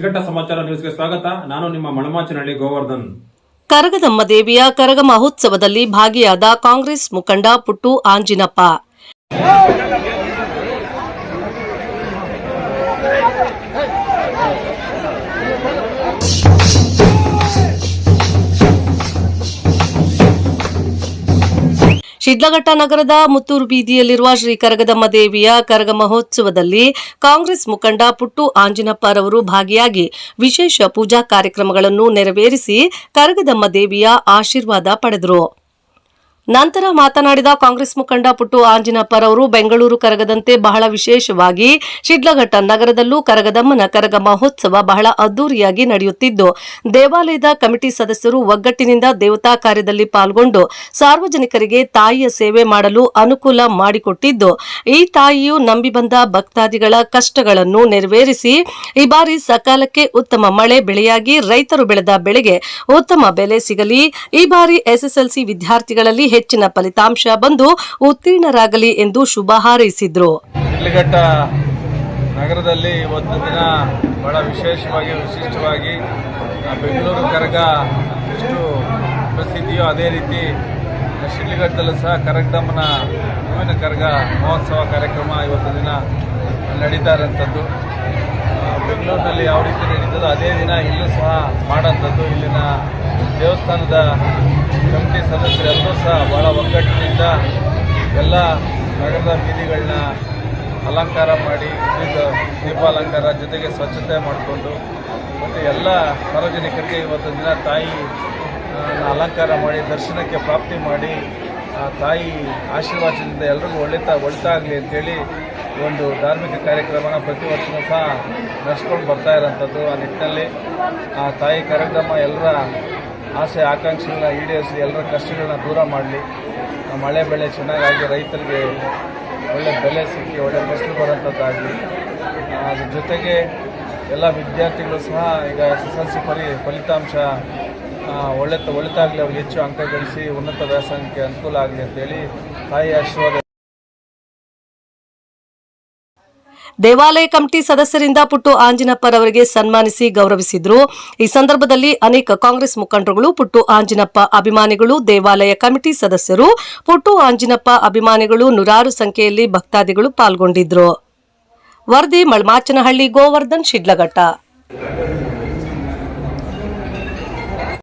ಶಿಲ್ಘಟ್ಟ ಸಮಾಚಾರ ನ್ಯೂಸ್ಗೆ ಸ್ವಾಗತ. ನಾನು ನಿಮ್ಮ ಮಣಮಾಚನಹಳ್ಳಿ ಗೋವರ್ಧನ್. ಕರಗದಮ್ಮ ದೇವಿಯ ಕರಗ ಮಹೋತ್ಸವದಲ್ಲಿ ಭಾಗಿಯಾದ ಕಾಂಗ್ರೆಸ್ ಮುಖಂಡ ಪುಟ್ಟು ಆಂಜಿನಪ್ಪ. ಶಿಡ್ಲಘಟ್ಟ ನಗರದ ಮುತ್ತೂರು ಬೀದಿಯಲ್ಲಿರುವ ಶ್ರೀ ಕರಗದಮ್ಮ ದೇವಿಯ ಕರಗ ಮಹೋತ್ಸವದಲ್ಲಿ ಕಾಂಗ್ರೆಸ್ ಮುಖಂಡ ಪುಟ್ಟು ಆಂಜಿನಪ್ಪರವರು ಭಾಗಿಯಾಗಿ ವಿಶೇಷ ಪೂಜಾ ಕಾರ್ಯಕ್ರಮಗಳನ್ನು ನೆರವೇರಿಸಿ ಕರಗದಮ್ಮ ದೇವಿಯ ಆಶೀರ್ವಾದ ಪಡೆದರು. ನಂತರ ಮಾತನಾಡಿದ ಕಾಂಗ್ರೆಸ್ ಮುಖಂಡ ಪುಟ್ಟು ಆಂಜಿನಪ್ಪರವರು ಬೆಂಗಳೂರು ಕರಗದಂತೆ ಬಹಳ ವಿಶೇಷವಾಗಿ ಶಿಡ್ಲಘಟ್ಟ ನಗರದಲ್ಲೂ ಕರಗದಮ್ಮನ ಕರಗ ಮಹೋತ್ಸವ ಬಹಳ ಅದ್ದೂರಿಯಾಗಿ ನಡೆಯುತ್ತಿದ್ದು, ದೇವಾಲಯದ ಕಮಿಟಿ ಸದಸ್ಯರು ಒಗ್ಗಟ್ಟಿನಿಂದ ದೇವತಾ ಕಾರ್ಯದಲ್ಲಿ ಪಾಲ್ಗೊಂಡು ಸಾರ್ವಜನಿಕರಿಗೆ ತಾಯಿಯ ಸೇವೆ ಮಾಡಲು ಅನುಕೂಲ ಮಾಡಿಕೊಟ್ಟಿದ್ದು, ಈ ತಾಯಿಯು ನಂಬಿ ಬಂದ ಭಕ್ತಾದಿಗಳ ಕಷ್ಟಗಳನ್ನು ನೆರವೇರಿಸಿ, ಈ ಬಾರಿ ಸಕಾಲಕ್ಕೆ ಉತ್ತಮ ಮಳೆ ಬೆಳೆಯಾಗಿ ರೈತರು ಬೆಳೆದ ಬೆಳೆಗೆ ಉತ್ತಮ ಬೆಲೆ ಸಿಗಲಿ. ಈ ಬಾರಿ ಎಸ್ಎಸ್ಎಲ್ಸಿ ವಿದ್ಯಾರ್ಥಿಗಳಲ್ಲಿ ಹೆಚ್ಚಿನ ಫಲಿತಾಂಶ ಬಂದು ಉತ್ತೀರ್ಣರಾಗಲಿ ಎಂದು ಶುಭ ಹಾರೈಸಿದ್ರು. ನಗರದಲ್ಲಿ ಇವತ್ತು ದಿನ ಬಹಳ ವಿಶೇಷವಾಗಿ, ವಿಶಿಷ್ಟವಾಗಿ ಬೆಂಗಳೂರು ಕರಗ ಎಷ್ಟು ಪ್ರಸಿದ್ಧಿಯೋ ಅದೇ ರೀತಿ ಶಿಡ್ಲಘಟ್ಟದಲ್ಲೂ ಸಹ ಕರಗದಮ್ಮನ ಹೂವಿನ ಕರಗ ಮಹೋತ್ಸವ ಕಾರ್ಯಕ್ರಮ ಇವತ್ತು ದಿನ ನಡೀತಾ ಇರೋಂಥದ್ದು ಬೆಂಗಳೂರಿನಲ್ಲಿ ಯಾವ ರೀತಿ ನಡೀತದೋ ಅದೇ ದಿನ ಇಲ್ಲೂ ಸಹ ಮಾಡೋಂಥದ್ದು ಇಲ್ಲಿನ ದೇವಸ್ಥಾನದ ಕಮಿಟಿ ಸದಸ್ಯರೆಲ್ಲರೂ ಸಹ ಭಾಳ ಒಗ್ಗಟ್ಟಿನಿಂದ ಎಲ್ಲ ನಗರದ ಬೀದಿಗಳನ್ನ ಅಲಂಕಾರ ಮಾಡಿ ದೀಪ ದೀಪಾಲಂಕಾರ ಜೊತೆಗೆ ಸ್ವಚ್ಛತೆ ಮಾಡಿಕೊಂಡು ಮತ್ತು ಎಲ್ಲ ಸಾರ್ವಜನಿಕರಿಗೆ ಇವತ್ತು ದಿನ ತಾಯಿ ಅಲಂಕಾರ ಮಾಡಿ, ದರ್ಶನಕ್ಕೆ ಪ್ರಾಪ್ತಿ ಮಾಡಿ ತಾಯಿ ಆಶೀರ್ವಾದದಿಂದ ಎಲ್ರಿಗೂ ಒಳಿತಾ ಒಳಿತಾಗಲಿ ಅಂತೇಳಿ ಒಂದು ಧಾರ್ಮಿಕ ಕಾರ್ಯಕ್ರಮನ ಪ್ರತಿ ವರ್ಷವೂ ಸಹ ನಡೆಸ್ಕೊಂಡು ಬರ್ತಾ ಇರೋಂಥದ್ದು ಆ ನಿಟ್ಟಿನಲ್ಲಿ. ಆ ತಾಯಿ ಕಾರ್ಯಕ್ರಮ ಎಲ್ಲರ ಆಸೆ, ಆಕಾಂಕ್ಷೆಗಳನ್ನ ಈಡೇರಿಸಿ ಎಲ್ಲರ ಕಷ್ಟಗಳನ್ನ ದೂರ ಮಾಡಲಿ. ಮಳೆ ಬೆಳೆ ಚೆನ್ನಾಗಾಗಿ ರೈತರಿಗೆ ಒಳ್ಳೆ ಬೆಲೆ ಸಿಕ್ಕಿ, ಒಳ್ಳೆ ಫಸಲು ಬರೋಂಥದ್ದಾಗಲಿ ಅದ್ರ ಜೊತೆಗೆ ಎಲ್ಲ ವಿದ್ಯಾರ್ಥಿಗಳು ಸಹ ಈಗ ಎಸ್ ಎಸ್ ಎಲ್ ಸಿ ಪರಿ ಫಲಿತಾಂಶ ಒಳ್ಳೆ, ಒಳಿತಾಗಲಿ ಅವ್ರಿಗೆ ಹೆಚ್ಚು ಅಂಕ ಗಳಿಸಿ ಉನ್ನತ ವ್ಯಾಸಂಗಕ್ಕೆ ಅನುಕೂಲ ಆಗಲಿ ಅಂತೇಳಿ ತಾಯಿ ಆಶೀರ್ವಾದ ದೇವಾಲಯ ಕಮಿಟಿ ಸದಸ್ಯರಿಂದ ಪುಟ್ಟು ಆಂಜಿನಪ್ಪರವರಿಗೆ ಸನ್ಮಾನಿಸಿ ಗೌರವಿಸಿದ್ರು. ಈ ಸಂದರ್ಭದಲ್ಲಿ ಅನೇಕ ಕಾಂಗ್ರೆಸ್ ಮುಖಂಡರುಗಳು, ಪುಟ್ಟು ಆಂಜಿನಪ್ಪ ಅಭಿಮಾನಿಗಳು, ದೇವಾಲಯ ಕಮಿಟಿ ಸದಸ್ಯರು, ಪುಟ್ಟು ಆಂಜಿನಪ್ಪ ಅಭಿಮಾನಿಗಳು ನೂರಾರು ಸಂಖ್ಯೆಯಲ್ಲಿ ಭಕ್ತಾದಿಗಳು ಪಾಲ್ಗೊಂಡಿದ್ರು. ವರದಿ ಮಳ್ಮಾಚನಹಳ್ಳಿ, ಗೋವರ್ಧನ್, ಶಿಡ್ಲಘಟ್ಟ.